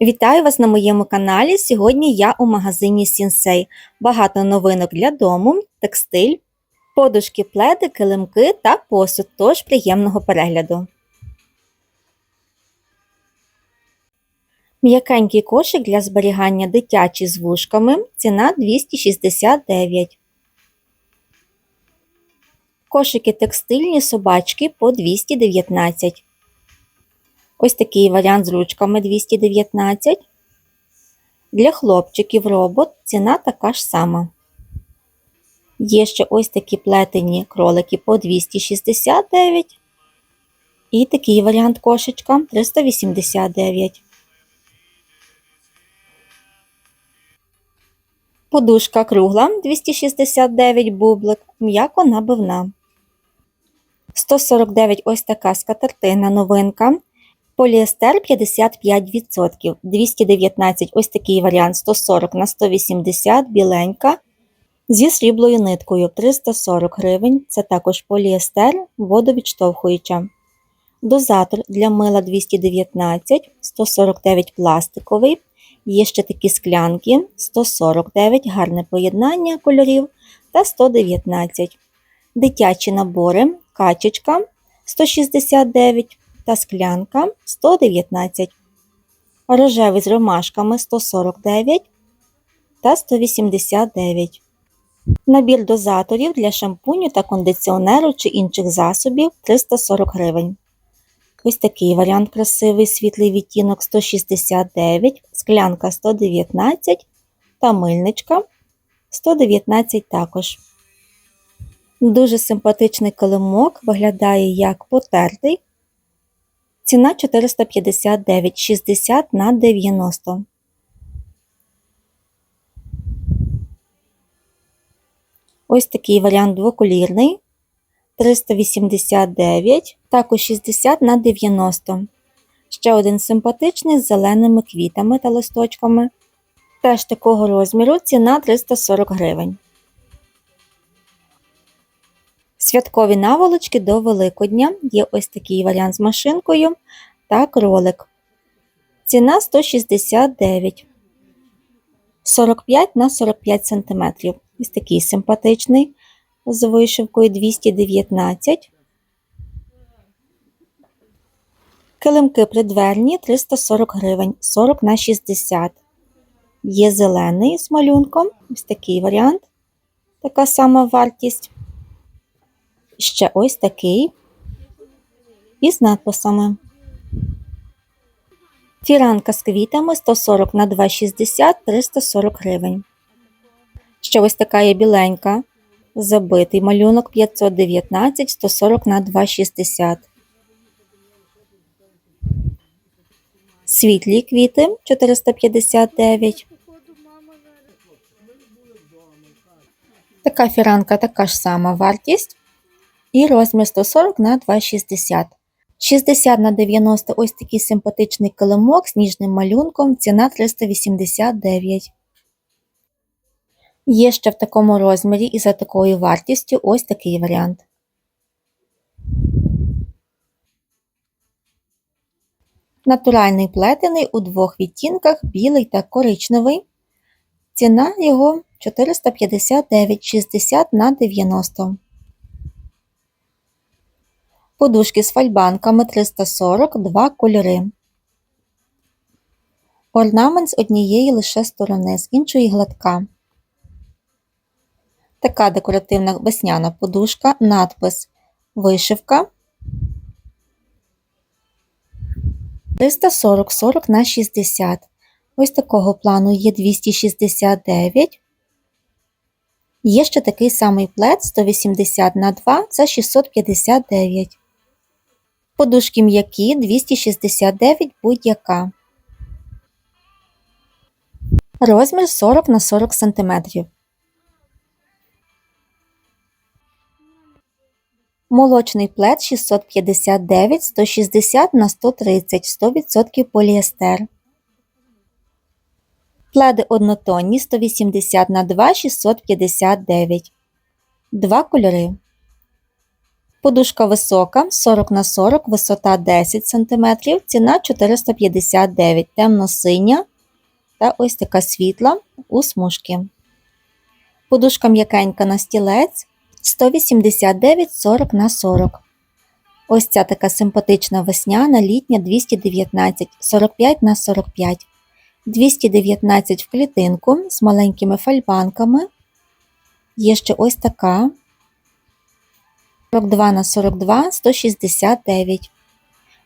Вітаю вас на моєму каналі. Сьогодні я у магазині Сінсей. Багато новинок для дому, текстиль, подушки, пледи, килимки та посуд. Тож приємного перегляду. М'якенький кошик для зберігання дитячі з вушками. Ціна 269. Кошики текстильні собачки по 219. Ось такий варіант з ручками 219. Для хлопчиків робот ціна така ж сама. Є ще ось такі плетені кролики по 269. І такий варіант кошечка 389. Подушка кругла 269 бублик, м'яко набивна. 149 ось така скатертина новинка. Поліестер 55%, 219 ось такий варіант 140 на 180 біленька. Зі сріблою ниткою 340 гривень. Це також поліестер, водовідштовхуюча. Дозатор для мила 219, 149 пластиковий. Є ще такі склянки 149, гарне поєднання кольорів та 119. Дитячі набори, качечка 169 та склянка 119. Рожевий з ромашками 149 та 189. Набір дозаторів для шампуню та кондиціонеру чи інших засобів 340 гривень. Ось такий варіант красивий світлий відтінок 169, склянка 119 та мильничка 119 також. Дуже симпатичний килимок, виглядає як потертий. Ціна 459, 60 на 90. Ось такий варіант двоколірний. 389, також 60 на 90. Ще один симпатичний з зеленими квітами та листочками. Теж такого розміру ціна 340 гривень. Святкові наволочки до Великодня. Є ось такий варіант з машинкою та кролик. Ціна 169 45 на 45 см. Ось такий симпатичний з вишивкою 219. Килимки придверні 340 гривень 40 на 60. Є зелений з малюнком. Ось такий варіант. Така сама вартість. Ще ось такий із надписами. Фіранка з квітами 140 на 2,60 340 гривень. Ще ось така є біленька. Забитий малюнок 519 140 на 2,60. Світлі квіти 459. Така фіранка така ж сама вартість. І розмір 140 на 2,60. 60 на 90 ось такий симпатичний килимок з ніжним малюнком. Ціна 389. Є ще в такому розмірі і за такою вартістю ось такий варіант. Натуральний плетений у двох відтінках білий та коричневий. Ціна його 459 60 на 90. Подушки з фальбанками 340 два кольори. Орнамент з однієї лише сторони, з іншої гладка. Така декоративна весняна подушка, надпис Вишивка 340 40 на 60. Ось такого плану є 269. Є ще такий самий плед 180 на 2 за 659. Подушки м'які 269 будь-яка. Розмір 40 на 40 см. Молочний плед 659 160 на 130 100% поліестер. Пледи однотонні 180 на 2 659. Два кольори. Подушка висока 40 на 40, висота 10 см, ціна 459, темно-синя та ось така світла у смужки. Подушка м'якенька на стілець 189 40 на 40. Ось ця така симпатична весняна літня 219 45 на 45. 219 в клітинку з маленькими фальбанками. Є ще ось така 42 на 42 169.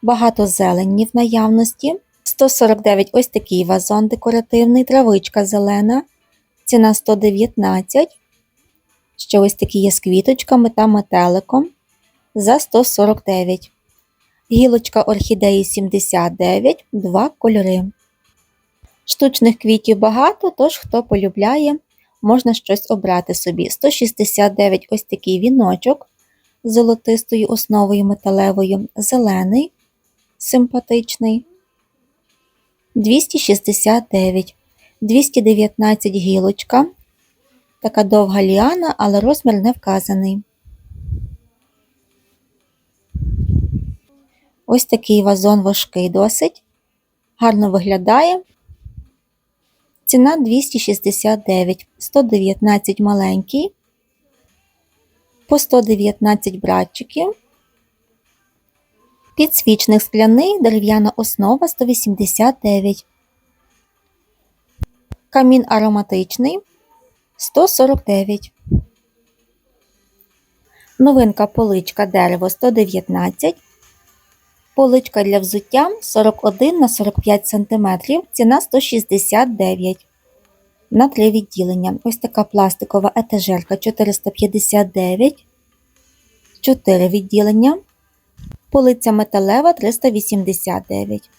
Багато зелені в наявності. 149 ось такий вазон декоративний, травичка зелена. Ціна 119. Ще ось такі є з квіточками та метеликом за 149. Гілочка орхідеї 79, два кольори. Штучних квітів багато, тож хто полюбляє, можна щось обрати собі. 169 ось такий віночок золотистою основою металевою, зелений, симпатичний. 269, 219 гілочка. Така довга ліана, але розмір не вказаний. Ось такий вазон важкий досить. Гарно виглядає. Ціна 269, 119 маленький, по 119 братчиків. Підсвічник скляний, дерев'яна основа 189. Камін ароматичний 149. Новинка поличка дерево 119. Поличка для взуття 41 на 45 см, ціна 169 на 3 відділення. Ось така пластикова етажерка 459, 4 відділення. Полиця металева 389.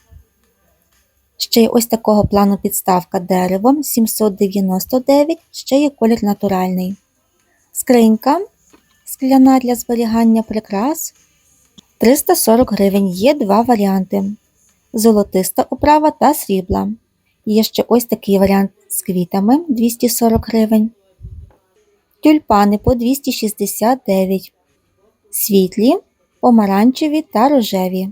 Ще є ось такого плану підставка деревом 799, ще є колір натуральний. Скринька скляна для зберігання прикрас 340 гривень. Є два варіанти: золотиста оправа та срібла. Є ще ось такий варіант з квітами 240 гривень. Тюльпани по 269, світлі, помаранчеві та рожеві.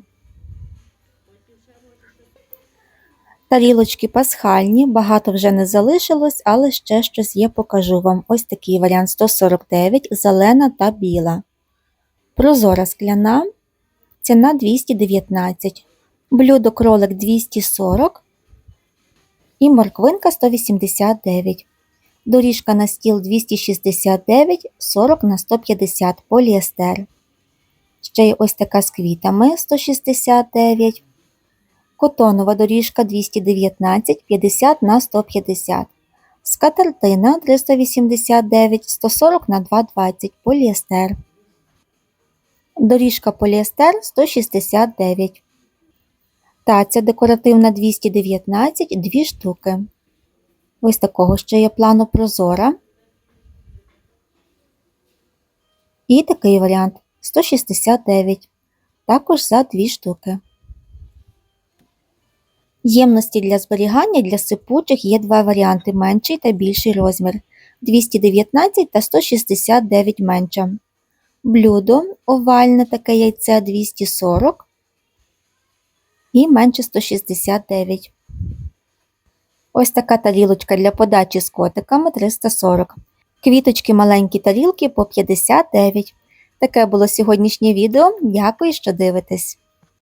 Тарілочки пасхальні, багато вже не залишилось, але ще щось є, покажу вам. Ось такий варіант 149, зелена та біла. Прозора скляна, ціна 219, блюдо кролик 240 і морквинка 189. Доріжка на стіл 269, 40 на 150 поліестер. Ще є ось така з квітами 169. Котонова доріжка 219, 50 на 150. Скатертина 389, 140 на 220 поліестер. Доріжка поліестер 169. Таця декоративна 219, 2 штуки. Ось такого ще є плану прозора. І такий варіант 169. Також за 2 штуки. Ємності для зберігання для сипучих є два варіанти менший та більший розмір 219 та 169 менша. Блюдо овальне таке яйце 240 і менше 169. Ось така тарілочка для подачі з котиками 340. Квіточки маленькі тарілки по 59. Таке було сьогоднішнє відео. Дякую, що дивитесь!